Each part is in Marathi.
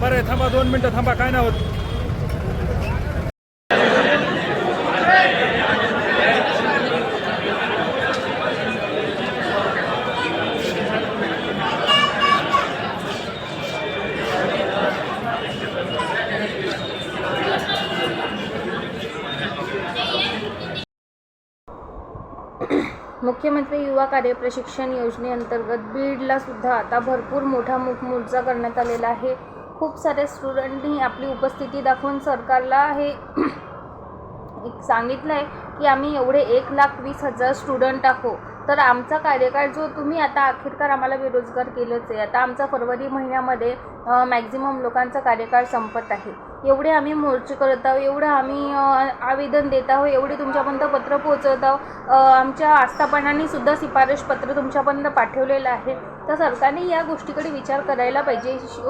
थांबा रे थांबा दोन मिनटं थांबा काय नाही होत मुख्यमंत्री युवा कार्य प्रशिक्षण योजनेअंतर्गत बीडला सुद्धा आता भरपूर मोठा मुखमोर्चा करण्यात आलेला आहे. खूप सारे स्टुडंटनी आपली उपस्थिती दाखवून सरकारला हे एक सांगितलं आहे की आम्ही एवढे एक लाख वीस हजार स्टुडंट आहो. तर आमचा कार्यकाळ जो तुम्ही आता अखेरकार आम्हाला बेरोजगार केलंच आहे. आता आमचा फरवरी महिन्यामध्ये मॅक्झिमम लोकांचा कार्यकाळ संपत आहे. एवढे आम्ही मोर्चे करत आहोत एवढं आम्ही आवेदन देत आहोत एवढे तुमच्यापर्यंत पत्र पोहोचवत आहोत. आमच्या आस्थापनांनी सुद्धा शिफारस पत्र तुमच्यापर्यंत पाठवलेलं आहे. तर सरकारने या गोष्टीकडे विचार करायला पाहिजे. श-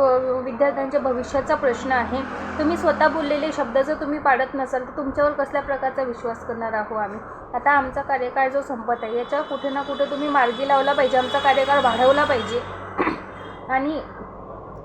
विद्यार्थ्यांच्या भविष्याचा प्रश्न आहे. तुम्ही स्वतः बोललेले शब्द जर तुम्ही पाडत नसाल तर तुमच्यावर कसल्या प्रकारचा विश्वास करणार आहो आम्ही? आता आमचा कार्यकाळ जो संपत आहे याच्यावर कुठे ना कुठे तुम्ही मार्गी लावला पाहिजे आमचा कार्यकाळ वाढवला पाहिजे. आणि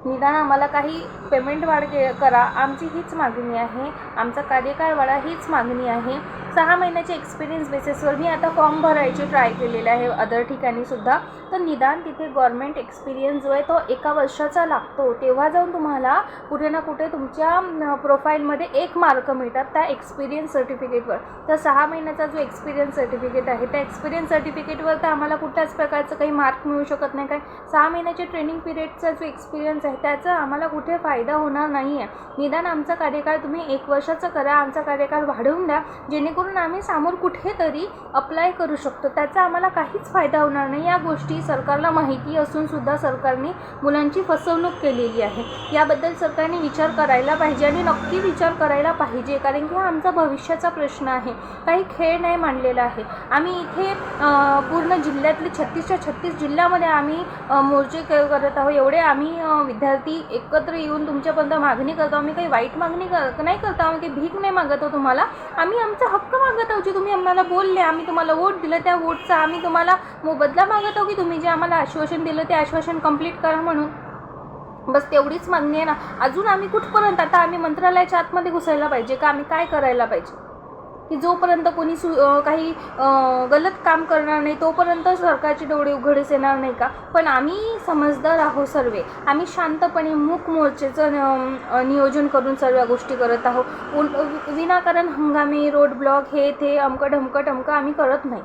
निदान आम्हाला काही पेमेंट वाढ के करा. आमची हीच मागणी आहे. आमचा कार्यकाळ वाढा हीच मागणी आहे. सहा महिन्याचे एक्सपिरियन्स बेसिसवर मी आता फॉर्म भरायची ट्राय केलेले आहे. अदर ठिकाणी सुद्धा. तर निदान तिथे गव्हर्मेंट एक्सपिरियन्स जो आहे तो एका वर्षाचा लागतो. तेव्हा जाऊन तुम्हाला कुठे ना कुठे तुमच्या प्रोफाईलमध्ये एक मार्क मिळतात त्या एक्सपिरियन्स सर्टिफिकेटवर तर सहा महिन्याचा जो एक्सपिरियन्स सर्टिफिकेट आहे त्या एक्सपिरियन्स सर्टिफिकेटवर तर आम्हाला कुठल्याच प्रकारचं काही मार्क मिळू शकत नाही. काय सहा महिन्याच्या ट्रेनिंग पिरियडचा जो एक्सपिरियन्स आहे त्याचा आम्हाला कुठे फायदा होणार नाही आहे निदान आमचा कार्यकाळ तुम्ही एक वर्षाचा करा. आमचा कार्यकाळ वाढवून द्या. जेणेकरून आम्ही समोर कुठेतरी अप्लाय करू शकतो. त्याचा आम्हाला काहीच फायदा होणार नाही. या गोष्टी सरकारला माहिती असूनसुद्धा सरकारने मुलांची फसवणूक केलेली आहे. याबद्दल सरकारने विचार करायला पाहिजे आणि नक्की विचार करायला पाहिजे कारण की हा आमचा भविष्याचा प्रश्न आहे. काही खेळ नाही मांडलेला आहे. आम्ही इथे पूर्ण जिल्ह्यातले छत्तीसच्या छत्तीस जिल्ह्यामध्ये आम्ही मोर्चे करत आहोत. एवढे आम्ही विद्यार्थी एकत्र येऊन तुमच्यापर्यंत मागणी करतो. आम्ही काही वाईट मागणी कर नाही करतो आम्ही काही भीक नाही मागत आहोत तुम्हाला. आम्ही आमचा हक्क मागत आहोत जे तुम्ही आम्हाला बोलले आम्ही तुम्हाला वोट दिलं त्या वोटचा आम्ही तुम्हाला मोबदला मागत आहोत की तुम्ही जे आम्हाला आश्वासन दिलं ते आश्वासन कंप्लीट करा म्हणून. बस तेवढीच मागणी आहे ना. अजून आम्ही कुठपर्यंत? आता आम्ही मंत्रालयाच्या आतमध्ये घुसायला पाहिजे का? आम्ही काय करायला पाहिजे? की जोपर्यंत कोणी सु काही गलत काम करणार नाही तोपर्यंत सरकारचे डोळे उघडीस येणार नाही का? पण आम्ही समजदार आहोत सर्व. आम्ही शांतपणे मूक मोर्चेचं नियोजन करून सर्व गोष्टी करत आहोत. विनाकारण हंगामी रोड ब्लॉक हे ते अमकं ढमकं टमकं आम्ही करत नाही.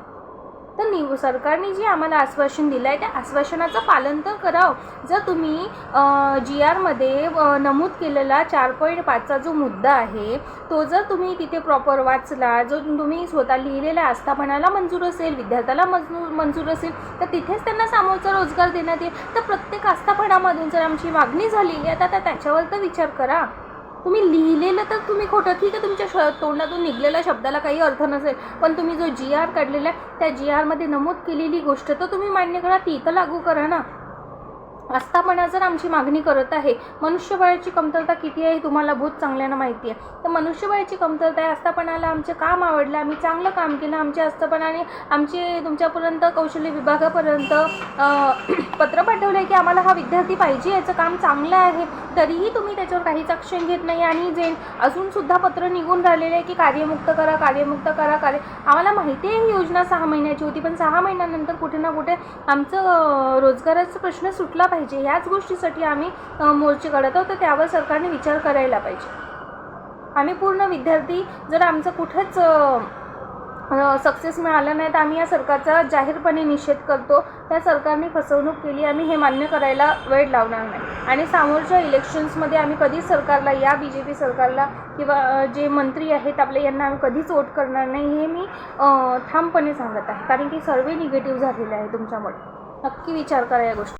तर नि सरकारने जे आम्हाला आश्वासन दिलं आहे त्या आश्वासनाचं पालन तर करावं. जर तुम्ही जी आरमध्ये नमूद केलेला चार पॉईंट पाचचा जो मुद्दा आहे तो जर तुम्ही तिथे प्रॉपर वाचला जो तुम्ही स्वतः लिहिलेल्या आस्थापनाला मंजूर असेल विद्यार्थ्याला मंजूर मंजूर असेल तर तिथेच त्यांना सामोरचा रोजगार देण्यात येईल. तर प्रत्येक आस्थापनामधून जर आमची मागणी झालेली आहे तर त्याच्यावर तर विचार करा. तुम्ही लिहिलेलं तर तुम्ही खोटं. ठीक आहे तुमच्या श तोंडातून निघलेल्या शब्दाला काही अर्थ नसेल पण तुम्ही जो जी आर काढलेला आहे त्या जी आरमध्ये नमूद केलेली गोष्ट तर तुम्ही मान्य करा ती तर लागू करा ना. आस्थापना जर आमची मागणी करत आहे. मनुष्यबळाची कमतरता किती आहे हे तुम्हाला बहुत चांगल्यानं माहिती आहे. तर मनुष्यबळाची कमतरता आहे आस्थापनाला आमचे काम आवडलं आम्ही चांगलं काम केलं आमच्या आस्थापनाने आमचे तुमच्यापर्यंत कौशल्य विभागापर्यंत पत्र पाठवलं आहे की आम्हाला हा विद्यार्थी पाहिजे याचं काम चांगलं आहे. तरीही तुम्ही त्याच्यावर काहीच ॲक्शन घेत नाही आणि जे अजूनसुद्धा पत्र निघून राहिलेले आहे की कार्यमुक्त करा कार्यमुक्त करा कार्य आम्हाला माहिती आहे ही योजना सहा महिन्याची होती पण सहा महिन्यानंतर कुठे ना कुठे आमचं रोजगाराचा प्रश्न सुटला पाहिजे. पाहिजे. ह्याच गोष्टीसाठी आम्ही मोर्चे काढत आहोत. तर त्यावर सरकारने विचार करायला पाहिजे. आम्ही पूर्ण विद्यार्थी जर आमचं कुठेच सक्सेस मिळालं नाही तर आम्ही या सरकारचा जाहीरपणे निषेध करतो. त्या सरकारने फसवणूक केली आम्ही हे मान्य करायला वेळ लावणार नाही. आणि समोरच्या इलेक्शन्समध्ये आम्ही कधीच सरकारला या बी जे पी सरकारला किंवा जे मंत्री आहेत आपले यांना आम्ही कधीच वोट करणार नाही हे मी ठामपणे सांगत आहे. कारण की सर्वे निगेटिव्ह झालेले आहे तुमच्यामुळे. नक्की विचार करा या गोष्टी